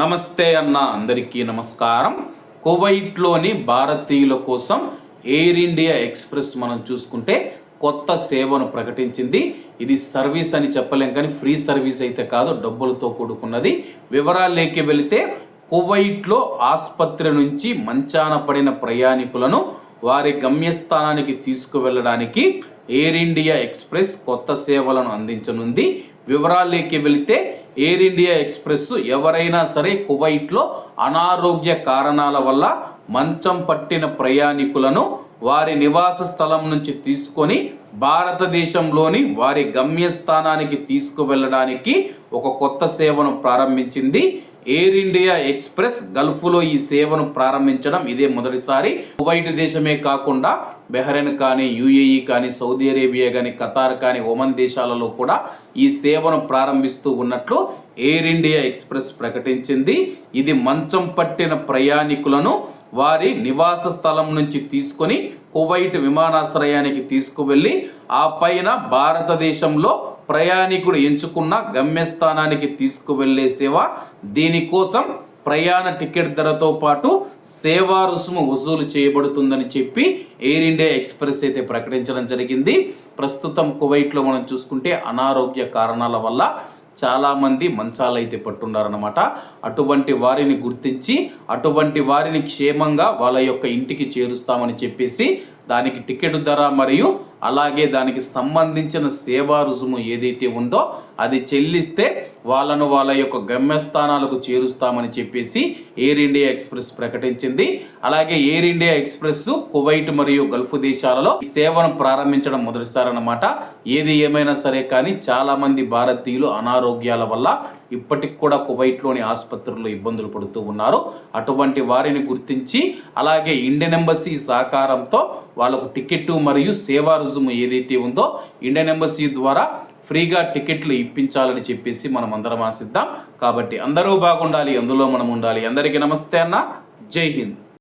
నమస్తే అన్న అందరికీ నమస్కారం. కువైట్లోని భారతీయుల కోసం ఎయిర్ ఇండియా ఎక్స్ప్రెస్ మనం చూసుకుంటే కొత్త సేవను ప్రకటించింది. ఇది సర్వీస్ అని చెప్పలేం కానీ ఫ్రీ సర్వీస్ అయితే కాదు డబ్బులతో కూడుకున్నది. వివరాలేకి వెళితే కువైట్లో ఆసుపత్రి నుంచి మంచాన పడిన ప్రయాణికులను వారి గమ్యస్థానానికి తీసుకువెళ్ళడానికి ఎయిర్ ఇండియా ఎక్స్ప్రెస్ కొత్త సేవలను అందించనుంది. వివరాలేకి వెళితే ఎయిర్ ఇండియా ఎక్స్ప్రెస్ ఎవరైనా సరే కువైట్లో అనారోగ్య కారణాల వల్ల మంచం పట్టిన ప్రయాణికులను వారి నివాస స్థలం నుంచి తీసుకొని భారతదేశంలోని వారి గమ్యస్థానానికి తీసుకువెళ్ళడానికి ఒక కొత్త సేవను ప్రారంభించింది ఎయిర్ ఇండియా ఎక్స్ప్రెస్ గల్ఫ్లో ఈ సేవను ప్రారంభించడం ఇదే మొదటిసారి. కువైట్ దేశమే కాకుండా బెహ్రెన్ కానీ యుఏఈ కానీ సౌదీ అరేబియా కానీ ఖతార్ కానీ ఒమన్ దేశాలలో కూడా ఈ సేవను ప్రారంభిస్తూ ఉన్నట్లు ఎయిర్ ఇండియా ఎక్స్ప్రెస్ ప్రకటించింది. ఇది మంచం పట్టిన ప్రయాణికులను వారి నివాస స్థలం నుంచి తీసుకొని కువైట్ విమానాశ్రయానికి తీసుకువెళ్ళి ఆ పైన భారతదేశంలో ప్రయాణికుడు ఎంచుకున్న గమ్యస్థానానికి తీసుకువెళ్ళే సేవ దీనికోసం ప్రయాణ టికెట్ ధరతో పాటు సేవా రుసుము వసూలు చేయబడుతుందని చెప్పి ఎయిర్ ఇండియా ఎక్స్ప్రెస్ అయితే ప్రకటించడం జరిగింది. ప్రస్తుతం కువైట్లో మనం చూసుకుంటే అనారోగ్య కారణాల వల్ల చాలామంది మంచాలు అయితే పట్టున్నారనమాట అటువంటి వారిని గుర్తించి అటువంటి వారిని క్షేమంగా వాళ్ళ యొక్క ఇంటికి చేరుస్తామని చెప్పేసి దానికి టికెట్ ధర మరియు అలాగే దానికి సంబంధించిన సేవా రుసుము ఏదైతే ఉందో అది చెల్లిస్తే వాళ్ళను వాళ్ళ యొక్క గమ్యస్థానాలకు చేరుస్తామని చెప్పేసి ఎయిర్ ఇండియా ఎక్స్ప్రెస్ ప్రకటించింది. అలాగే ఎయిర్ ఇండియా ఎక్స్ప్రెస్ కువైట్ మరియు గల్ఫ్ దేశాలలో సేవను ప్రారంభించడం మొదటిసారనమాట ఏది ఏమైనా సరే కానీ చాలా మంది భారతీయులు అనారోగ్యాల వల్ల ఇప్పటికి కూడా కువైట్లోని ఆసుపత్రుల్లో ఇబ్బందులు పడుతూ ఉన్నారు. అటువంటి వారిని గుర్తించి అలాగే ఇండియన్ ఎంబసీ సహకారంతో వాళ్ళకు టికెట్ మరియు సేవా రుజుము ఏదైతే ఉందో ఇండియన్ ఎంబసీ ద్వారా ఫ్రీగా టికెట్లు ఇప్పించాలని చెప్పేసి మనం అందరం ఆశిద్దాం. కాబట్టి అందరూ బాగుండాలి అందులో మనం ఉండాలి. అందరికీ నమస్తే అన్న. జై హింద్.